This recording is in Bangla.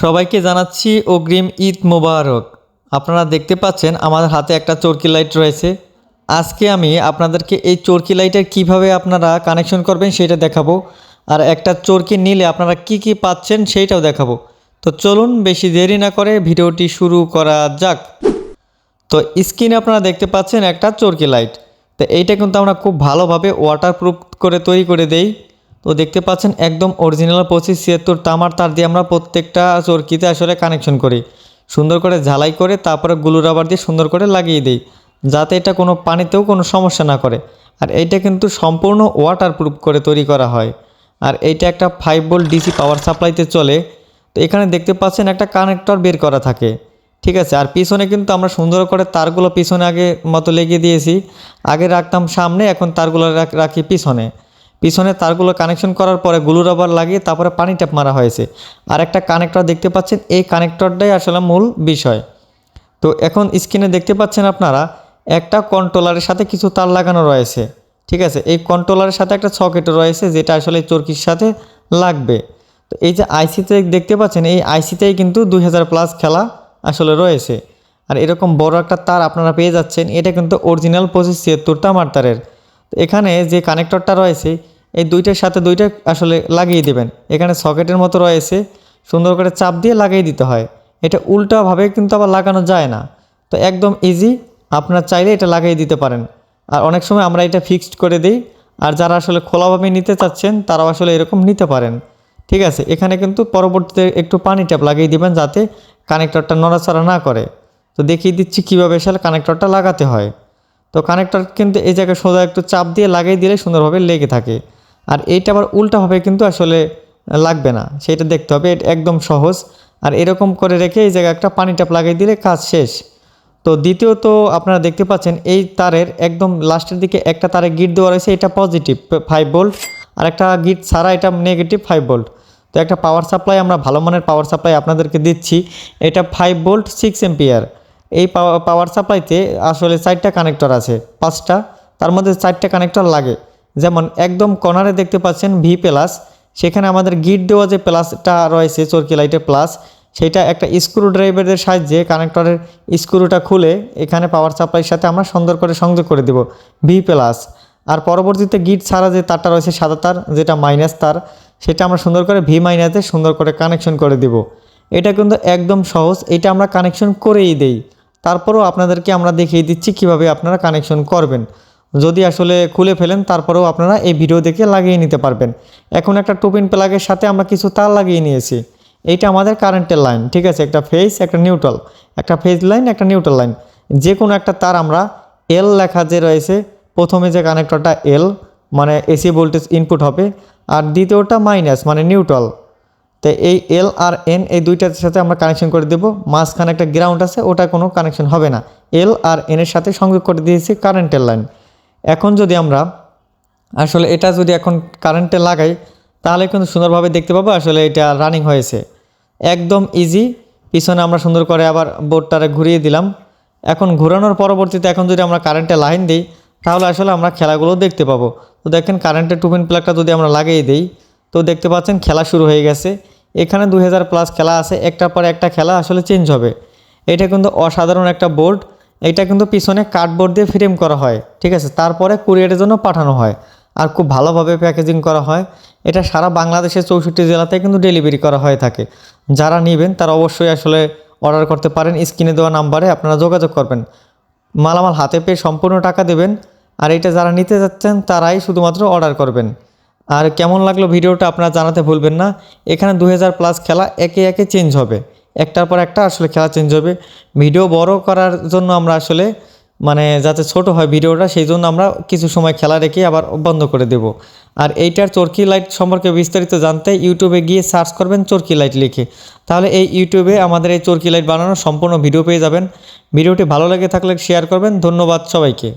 সবাইকে জানাচ্ছি অগ্রিম ঈদ মোবারক। আপনারা দেখতে পাচ্ছেন আমার হাতে একটা চরকি লাইট রয়েছে। আজকে আমি আপনাদেরকে এই চরকি লাইটের কীভাবে আপনারা কানেকশন করবেন সেটা দেখাবো। আর একটা চরকি নিলে আপনারা কি কি পাচ্ছেন সেইটাও দেখাবো। তো চলুন বেশি দেরি না করে ভিডিওটি শুরু করা যাক। তো স্ক্রিনে আপনারা দেখতে পাচ্ছেন একটা চরকি লাইট। তো এইটা কিন্তু আমরা খুব ভালোভাবে ওয়াটারপ্রুফ করে তৈরি করে দেই। তো দেখতে পাচ্ছেন একদম অরিজিনাল পঁচিশ ছিয়াত্তর তামার তার দিয়ে আমরা প্রত্যেকটা চরকিতে আসলে কানেকশন করি। সুন্দর করে ঝালাই করে তারপরে গুলু রাবার দিয়ে সুন্দর করে লাগিয়ে দিই, যাতে এটা কোনো পানিতেও কোনো সমস্যা না করে। আর এইটা কিন্তু সম্পূর্ণ ওয়াটারপ্রুফ করে তৈরি করা হয়। আর এইটা একটা ফাইভ ভোল্ট ডিসি পাওয়ার সাপ্লাইতে চলে। তো এখানে দেখতে পাচ্ছেন একটা কানেক্টর বের করা থাকে। ঠিক আছে, আর পিছনে কিন্তু আমরা সুন্দর করে তারগুলো পিছনে আগে মতো লেগে দিয়েছি। আগে রাখতাম সামনে, এখন তারগুলো রাখি পিছনে। পিছনে তারগুলো কানেকশন করার পরে গুলু রাবার লাগিয়ে তারপরে পানি ট্যাপ মারা হয়েছে। আর একটা কানেক্টর দেখতে পাচ্ছেন, এই কানেক্টরটাই আসলে মূল বিষয়। তো এখন স্ক্রিনে দেখতে পাচ্ছেন আপনারা, একটা কন্ট্রোলারের সাথে কিছু তার লাগানো রয়েছে। ঠিক আছে, এই কন্ট্রোলারের সাথে একটা সকেটও রয়েছে, যেটা আসলে চরকির সাথে লাগবে। তো এই যে আইসিতে দেখতে পাচ্ছেন, এই আইসিতেই কিন্তু দুই হাজার প্লাস খেলা আসলে রয়েছে। আর এরকম বড় একটা তার আপনারা পেয়ে যাচ্ছেন, এটা কিন্তু অরিজিনাল পঁচিশ ছিয়াত্তর তামার তারের তো এখানে যে কানেক্টরটা রয়েছে এই দুইটার সাথে দুইটা আসলে লাগিয়ে দেবেন। এখানে সকেটের মতো রয়েছে, সুন্দর করে চাপ দিয়ে লাগিয়ে দিতে হয়। এটা উল্টাভাবে কিন্তু আবার লাগানো যায় না। তো একদম ইজি আপনারা চাইলে এটা লাগিয়ে দিতে পারেন। আর অনেক সময় আমরা এটা ফিক্সড করে দিই, আর যারা আসলে খোলাভাবে নিতে চাচ্ছেন, তারাও আসলে এরকম নিতে পারেন। ঠিক আছে, এখানে কিন্তু পরবর্তীতে একটু পানি ট্যাপ লাগিয়ে দিবেন যাতে কানেক্টরটা নড়াচড়া না করে। তো দেখিয়ে দিচ্ছি কীভাবে আসলে কানেক্টরটা লাগাতে হয়। তো কানেক্টর কিন্তু এই জায়গায় সোজা একটু চাপ দিয়ে লাগিয়ে দিলে সুন্দরভাবে লেগে থাকে। আর এইটা আবার উল্টাভাবে কিন্তু আসলে লাগবে না। সেটা দেখতে হবে, এটা একদম সহজ। আর এরকম করে রেখে এই জায়গায় একটা পানি ট্যাপ লাগিয়ে দিলে কাজ শেষ। তো দ্বিতীয়ত আপনারা দেখতে পাচ্ছেন এই তারের একদম লাস্টের দিকে একটা তারে গিট দেওয়া রয়েছে, এটা পজিটিভ ফাইভ ভোল্ট আর একটা গিট ছাড়া এটা নেগেটিভ ফাইভ ভোল্ট তো একটা পাওয়ার সাপ্লাই আমরা ভালো মানের পাওয়ার সাপ্লাই আপনাদেরকে দিচ্ছি। এটা ফাইভ ভোল্ট সিক্স এম্পিয়ার এই পাওয়ার সাপ্লাইতে আসলে চারটা কানেক্টর আছে, পাঁচটা। তার মধ্যে চারটা কানেক্টর লাগে। যেমন একদম কর্নারে দেখতে পাচ্ছেন ভি প্লাস সেখানে আমাদের গিট দেওয়া যে প্লাসটা রয়েছে, চরকি লাইটের প্লাস সেটা একটা স্ক্রু ড্রাইভারের সাহায্যে কানেক্টরের স্ক্রুটা খুলে এখানে পাওয়ার সাপ্লাইয়ের সাথে আমরা সুন্দর করে সংযোগ করে দেব ভি প্লাস আর পরবর্তীতে গিট ছাড়া যে তারটা রয়েছে সাদা তার, যেটা মাইনাস তার, সেটা আমরা সুন্দর করে ভি মাইনাসে সুন্দর করে কানেকশন করে দিব। এটা কিন্তু একদম সহজ, এটা আমরা কানেকশন করেই দেই। তারপরেও আপনাদেরকে আমরা দেখিয়ে দিচ্ছি কীভাবে আপনারা কানেকশন করবেন। যদি আসলে খুলে ফেলেন, তারপরেও আপনারা এই ভিডিও দেখে লাগিয়ে নিতে পারবেন। এখন একটা টোপিন প্লাগের সাথে আমরা কিছু তার লাগিয়ে নিয়েছি। এইটা আমাদের কারেন্টের লাইন ঠিক আছে? একটা ফেজ একটা নিউট্রাল একটা ফেজ লাইন একটা নিউট্রাল লাইন যে কোনো একটা তার আমরা এল লেখা যে রয়েছে, প্রথমে যে কানেক্টরটা এল মানে এসি ভোল্টেজ ইনপুট হবে, আর দ্বিতীয়টা মাইনাস মানে নিউট্রাল তো এই এল আর এন এই দুইটার সাথে আমরা কানেকশন করে দেবো। মাঝখানে একটা গ্রাউন্ড আছে ওটা কোনো কানেকশন হবে না। এল আর এনের সাথে সংযোগ করে দিয়েছি কারেন্টের লাইন এখন যদি আমরা আসলে এটা যদি এখন কারেন্টে লাগাই, তাহলে কিন্তু সুন্দরভাবে দেখতে পাবো আসলে এটা রানিং হয়েছে। একদম ইজি পিছনে আমরা সুন্দর করে আবার বোর্ডটারে ঘুরিয়ে দিলাম। এখন ঘোরানোর পরবর্তীতে এখন যদি আমরা কারেন্টে লাইন দিই, তাহলে আসলে আমরা খেলাগুলো দেখতে পাবো। তো দেখেন কারেন্টের টুপিন প্লাগটা যদি আমরা লাগিয়ে দিই, তো দেখতে পাচ্ছেন খেলা শুরু হয়ে গেছে। এখানে দুই হাজার প্লাস খেলা আছে, একটার পর একটা খেলা আসলে চেঞ্জ হবে। এটা কিন্তু অসাধারণ একটা বোর্ড এটা কিন্তু পিছনে কার্ডবোর্ড দিয়ে ফ্রেম করা হয়, ঠিক আছে? তারপরে কুরিয়ারের জন্য পাঠানো হয় আর খুব ভালোভাবে প্যাকেজিং করা হয়। এটা সারা বাংলাদেশের চৌষট্টি জেলাতে কিন্তু ডেলিভারি করা হয়ে থাকে। যারা নেবেন তারা অবশ্যই আসলে অর্ডার করতে পারেন স্ক্রিনে দেওয়া নাম্বারে আপনারা যোগাযোগ করবেন। মালামাল হাতে পেয়ে সম্পূর্ণ টাকা দেবেন আর এটা যারা নিতে যাচ্ছেন তারাই শুধুমাত্র অর্ডার করবেন। আর কেমন লাগল ভিডিওটা আপনারা জানাতে ভুলবেন না। এখানে দু হাজার প্লাস খেলা একে একে চেঞ্জ হবে। একটার পর একটা আসলে খেলা চেঞ্জ হবে। ভিডিও বড় করার জন্য আমরা আসলে মানে যাতে ছোট হয় ভিডিওটা, সেই জন্য আমরা কিছু সময় খেলা রেখে আবার বন্ধ করে দেব। আর এইটার চরকি লাইট সম্পর্কে বিস্তারিত জানতে ইউটিউবে গিয়ে সার্চ করবেন চরকি লাইট লিখে। তাহলে এই ইউটিউবে আমাদের এই চরকি লাইট বানানোর সম্পূর্ণ ভিডিও পেয়ে যাবেন। ভিডিওটি ভালো লেগে থাকলে শেয়ার করবেন। ধন্যবাদ সবাইকে।